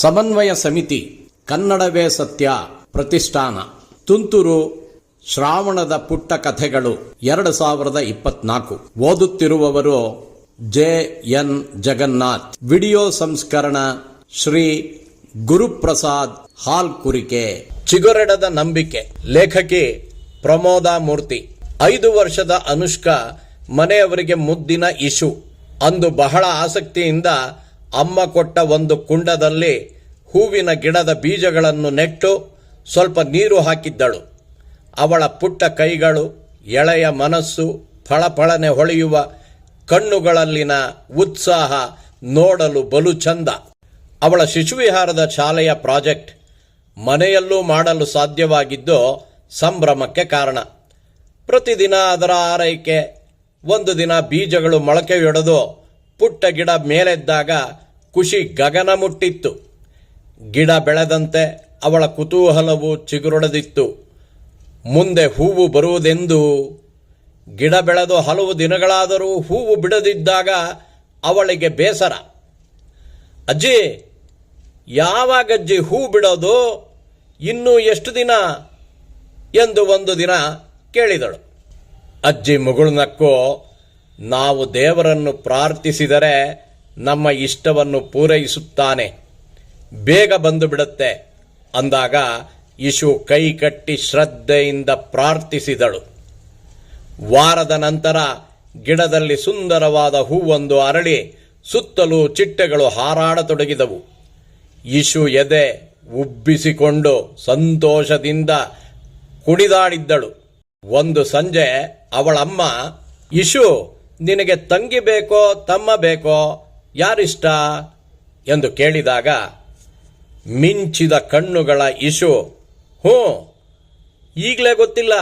ಸಮನ್ವಯ ಸಮಿತಿ ಕನ್ನಡವೇ ಸತ್ಯ ಪ್ರತಿಷ್ಠಾನ. ತುಂತುರು ಶ್ರಾವಣದ ಪುಟ್ಟ ಕಥೆಗಳು ಎರಡು ಸಾವಿರದ ಇಪ್ಪತ್ನಾಲ್ಕು. ಓದುತ್ತಿರುವವರು ಜೆ ಎನ್ ಜಗನ್ನಾಥ್. ವಿಡಿಯೋ ಸಂಸ್ಕರಣ ಶ್ರೀ ಗುರುಪ್ರಸಾದ್ ಹಾಲ್ ಕುರಿಕೆ ಚಿಗುರೆಡದ ನಂಬಿಕೆ. ಲೇಖಕಿ ಪ್ರಮೋದಾ ಮೂರ್ತಿ. ಐದು ವರ್ಷದ ಅನುಷ್ಕಾ ಮನೆಯವರಿಗೆ ಮುದ್ದಿನ ಇಶು. ಅಂದು ಬಹಳ ಆಸಕ್ತಿಯಿಂದ ಅಮ್ಮ ಕೊಟ್ಟ ಒಂದು ಕುಂಡದಲ್ಲಿ ಹೂವಿನ ಗಿಡದ ಬೀಜಗಳನ್ನು ನೆಟ್ಟು ಸ್ವಲ್ಪ ನೀರು ಹಾಕಿದ್ದಳು. ಅವಳ ಪುಟ್ಟ ಕೈಗಳು, ಎಳೆಯ ಮನಸ್ಸು, ಫಳಫಳನೆ ಹೊಳೆಯುವ ಕಣ್ಣುಗಳಲ್ಲಿನ ಉತ್ಸಾಹ ನೋಡಲು ಬಲು ಚಂದ. ಅವಳ ಶಿಶುವಿಹಾರದ ಶಾಲೆಯ ಪ್ರಾಜೆಕ್ಟ್ ಮನೆಯಲ್ಲೂ ಮಾಡಲು ಸಾಧ್ಯವಾಗಿದ್ದು ಸಂಭ್ರಮಕ್ಕೆ ಕಾರಣ. ಪ್ರತಿದಿನ ಅದರ ಆರೈಕೆ, ಒಂದು ದಿನ ಬೀಜಗಳು ಮೊಳಕೆಯೊಡೆದು ಪುಟ್ಟ ಗಿಡ ಮೇಲೆದ್ದಾಗ ಖುಷಿ ಗಗನ ಮುಟ್ಟಿತ್ತು. ಗಿಡ ಬೆಳೆದಂತೆ ಅವಳ ಕುತೂಹಲವು ಚಿಗುರೊಡೆದಿತ್ತು. ಮುಂದೆ ಹೂವು ಬರುವುದೆಂದು ಗಿಡ ಬೆಳೆದು ಹಲವು ದಿನಗಳಾದರೂ ಹೂವು ಬಿಡದಿದ್ದಾಗ ಅವಳಿಗೆ ಬೇಸರ. ಅಜ್ಜಿ, ಯಾವಾಗ ಅಜ್ಜಿ ಹೂ ಬಿಡೋದು? ಇನ್ನೂ ಎಷ್ಟು ದಿನ? ಎಂದು ಒಂದು ದಿನ ಕೇಳಿದಳು. ಅಜ್ಜಿ ಮುಗುಳ್ನಕ್ಕೂ ನಾವು ದೇವರನ್ನು ಪ್ರಾರ್ಥಿಸಿದರೆ ನಮ್ಮ ಇಷ್ಟವನ್ನು ಪೂರೈಸುತ್ತಾನೆ. ಬೇಗ ಬಂದು ಬಿಡುತ್ತೆ. ಅಂದಾಗ ಇಶು ಕೈ ಕಟ್ಟಿ ಶ್ರದ್ಧೆಯಿಂದ ಪ್ರಾರ್ಥಿಸಿದಳು. ವಾರದ ನಂತರ ಗಿಡದಲ್ಲಿ ಸುಂದರವಾದ ಹೂವೊಂದು ಅರಳಿ ಸುತ್ತಲೂ ಚಿಟ್ಟೆಗಳು ಹಾರಾಡತೊಡಗಿದವು. ಇಶು ಎದೆ ಉಬ್ಬಿಸಿಕೊಂಡು ಸಂತೋಷದಿಂದ ಕುಣಿದಾಡಿದ್ದಳು. ಒಂದು ಸಂಜೆ ಅವಳಮ್ಮ ಇಶು ನಿನಗೆ ತಂಗಿ ಬೇಕೋ, ತಮ್ಮ ಬೇಕೋ, ಯಾರಿಷ್ಟ ಎಂದು ಕೇಳಿದಾಗ, ಮಿಂಚಿದ ಕಣ್ಣುಗಳ ಇಶು, ಹ್ಞೂ, ಈಗಲೇ ಗೊತ್ತಿಲ್ಲ.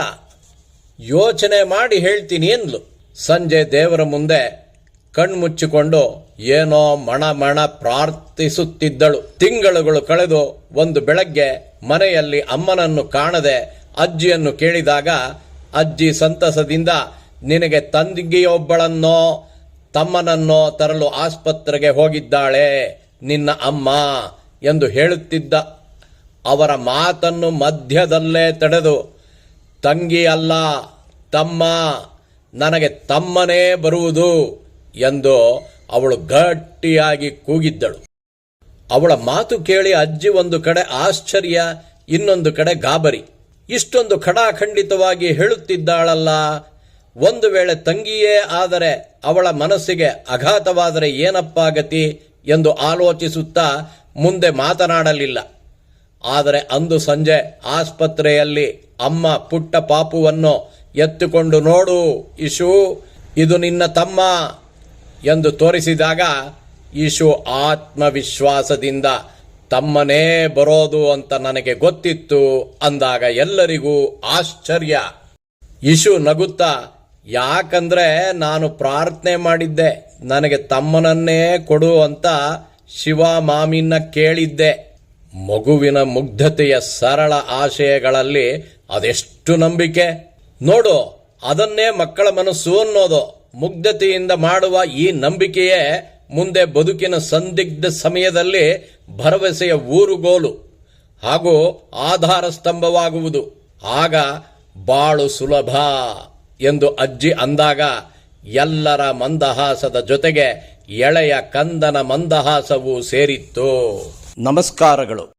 ಯೋಚನೆ ಮಾಡಿ ಹೇಳ್ತೀನಿ ಎಂದ್ಲು ಸಂಜೆ ದೇವರ ಮುಂದೆ ಕಣ್ಮುಚ್ಚಿಕೊಂಡು ಏನೋ ಮಣ ಮಣ ಪ್ರಾರ್ಥಿಸುತ್ತಿದ್ದಳು. ತಿಂಗಳುಗಳು ಕಳೆದು ಒಂದು ಬೆಳಗ್ಗೆ ಮನೆಯಲ್ಲಿ ಅಮ್ಮನನ್ನು ಕಾಣದೆ ಅಜ್ಜಿಯನ್ನು ಕೇಳಿದಾಗ, ಅಜ್ಜಿ ಸಂತಸದಿಂದ ನಿನಗೆ ತಂದಿಗೆಯೊಬ್ಬಳನ್ನೋ ತಮ್ಮನನ್ನೋ ತರಲು ಆಸ್ಪತ್ರೆಗೆ ಹೋಗಿದ್ದಾಳೆ, ನಿನ್ನ ಅಮ್ಮ ಎಂದು ಹೇಳುತ್ತಿದ್ದ ಅವರ ಮಾತನ್ನು ಮಧ್ಯದಲ್ಲೇ ತಡೆದು, ತಂಗಿ ಅಲ್ಲ, ತಮ್ಮ, ನನಗೆ ತಮ್ಮನೇ ಬರುವುದು ಎಂದು ಅವಳು ಗಟ್ಟಿಯಾಗಿ ಕೂಗಿದ್ದಳು. ಅವಳ ಮಾತು ಕೇಳಿ ಅಜ್ಜಿ ಒಂದು ಕಡೆ ಆಶ್ಚರ್ಯ, ಇನ್ನೊಂದು ಕಡೆ ಗಾಬರಿ. ಇಷ್ಟೊಂದು ಖಡಾಖಂಡಿತವಾಗಿ ಹೇಳುತ್ತಿದ್ದಾಳಲ್ಲ ಒಂದು ವೇಳೆ ತಂಗಿಯೇ ಆದರೆ ಅವಳ ಮನಸ್ಸಿಗೆ ಅಘಾತವಾದರೆ ಏನಪ್ಪಾ ಗತಿ ಎಂದು ಆಲೋಚಿಸುತ್ತಾ ಮುಂದೆ ಮಾತನಾಡಲಿಲ್ಲ. ಆದರೆ ಅಂದು ಸಂಜೆ ಆಸ್ಪತ್ರೆಯಲ್ಲಿ ಅಮ್ಮ ಪುಟ್ಟ ಪಾಪುವನ್ನು ಎತ್ತುಕೊಂಡು ನೋಡು ಇಶು, ಇದು ನಿನ್ನ ತಮ್ಮ ಎಂದು ತೋರಿಸಿದಾಗ ಇಶು ಆತ್ಮವಿಶ್ವಾಸದಿಂದ ತಮ್ಮನೇ ಬರೋದು ಅಂತ ನನಗೆ ಗೊತ್ತಿತ್ತು ಅಂದಾಗ ಎಲ್ಲರಿಗೂ ಆಶ್ಚರ್ಯ. ಇಶು ನಗುತ್ತಾ ಯಾಕಂದ್ರೆ ನಾನು ಪ್ರಾರ್ಥನೆ ಮಾಡಿದ್ದೆ, ನನಗೆ ತಮ್ಮನನ್ನೇ ಕೊಡು ಅಂತ ಶಿವ ಮಾಮಿನ ಕೇಳಿದ್ದೆ. ಮಗುವಿನ ಮುಗ್ಧತೆಯ ಸರಳ ಆಶಯಗಳಲ್ಲಿ ಅದೆಷ್ಟು ನಂಬಿಕೆ. ನೋಡು, ಅದನ್ನೇ ಮಕ್ಕಳ ಮನಸ್ಸು ಅನ್ನೋದು. ಮುಗ್ಧತೆಯಿಂದ ಮಾಡುವ ಈ ನಂಬಿಕೆಯೇ ಮುಂದೆ ಬದುಕಿನ ಸಂದಿಗ್ಧ ಸಮಯದಲ್ಲಿ ಭರವಸೆಯ ಊರುಗೋಲು ಹಾಗೂ ಆಧಾರ ಸ್ತಂಭವಾಗುವುದು. ಆಗ ಬಾಳು ಸುಲಭ. ಎಂದು ಅಜ್ಜಿ ಅಂದಾಗ ಎಲ್ಲರ ಮಂದಹಾಸದ ಜೊತೆಗೆ ಎಳೆಯ ಕಂದನ ಮಂದಹಾಸವೂ ಸೇರಿತ್ತು. ನಮಸ್ಕಾರಗಳು.